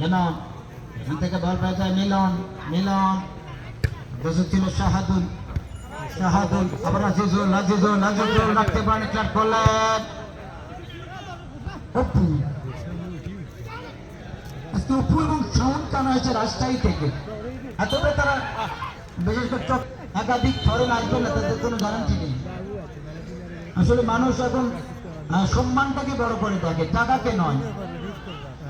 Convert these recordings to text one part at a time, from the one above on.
Lemon এখান থেকে বল পেয়ে যায় মিলন মিলন দেশে ছিল শাহাদুল শাহাদুল আবার আজিজুল আজিজুল আজিজুল রাখতে পারেন ক্লাব করলেন অপু আজকে অপু এবং শাওন কানা হয়েছে রাজশাহী থেকে? এতটা তারা বিশেষ করে একাধিক ফরেন আসবে না, তাদের কোনো গ্যারান্টি নেই। আসলে মানুষ এখন সম্মানটাকে বড় করে দেখে, টাকাকে নয়।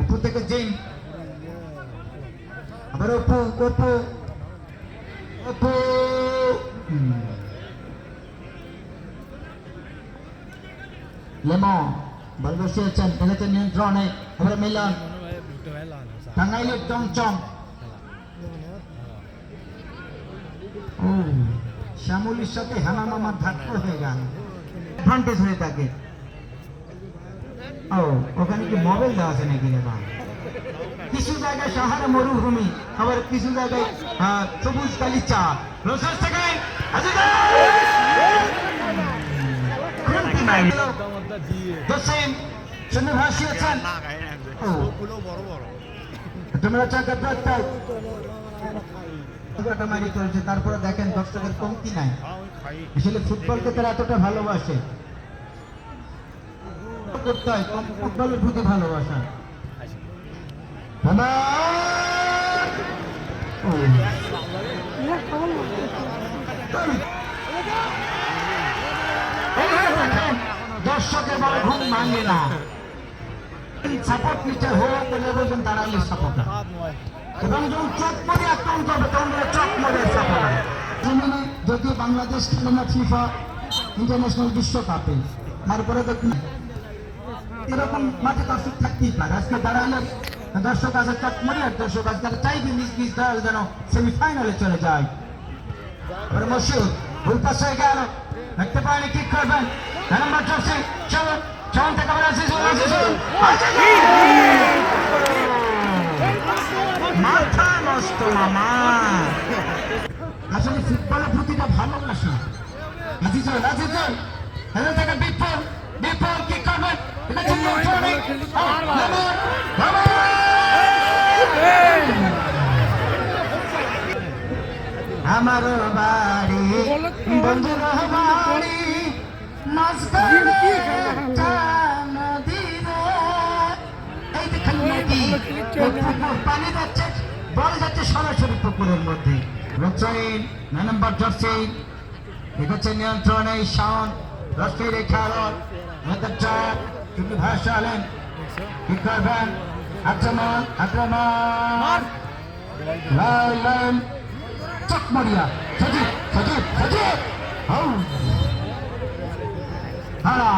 অপু থেকে জিম আবার অপু অপু অপু হুম। লেমো বল বসিয়েছেন খেলেছেন নিয়ন্ত্রণে। আবার মিলন। টাঙ্গাইলের চমচম শ্যামলির সাথে হেমা মামার ধাক্কা হয়ে গেল। অ্যাডভান্টেজ হয়ে থাকে। ও, ওখানে কি মোবাইল দেওয়া আছে নাকি রে বাবা? কিছু জায়গায় সাহারা মরুভূমি, আবার কিছু জায়গায় সবুজ কালি চা। তারপরে দেখেন দর্শকের কমতি নাই। আসলে ফুটবলকে তারা এতটা ভালোবাসে। করতে হয় ফুটবলের প্রতি ভালোবাসা। দর্শকের বড় ঘুম ভাঙে না। বলে বলে বাংলাদেশ খেলে না ফিফা ইন্টারন্যাশনাল বিশ্বকাপে, তারপরে দেখুন এরকম দর্শক থাকতেই পারে। আজকে দর্শক আছে দর্শক তারা চাইবে নিজ নিজ দল যেন সেমিফাইনালে চলে যায়। এবারে ভুল পাশ হয়ে গেল। দেখতে পারেনি কি করবেন। নাম্বার চলছে। চলুন চলুন থেকে আবার আসিস মাথা নষ্ট, মামা। আসলে ফুটবলের প্রতিটা ভালোবাসা। থেকে বিপুল বিপুল আমার বাড়ি বন্ধুর বাড়ি পুকুর, পানি যাচ্ছে বল যাচ্ছে সরাসরি পুকুরের মধ্যে রচয়ন নয় রশ্মির এই খেলোয়াড় তুমি ভাষা আলেন কি করবেন আক্রমণ আক্রমণ লাইন লাইন চকমরিয়া সজিব সজিব সজিব হৌ হারা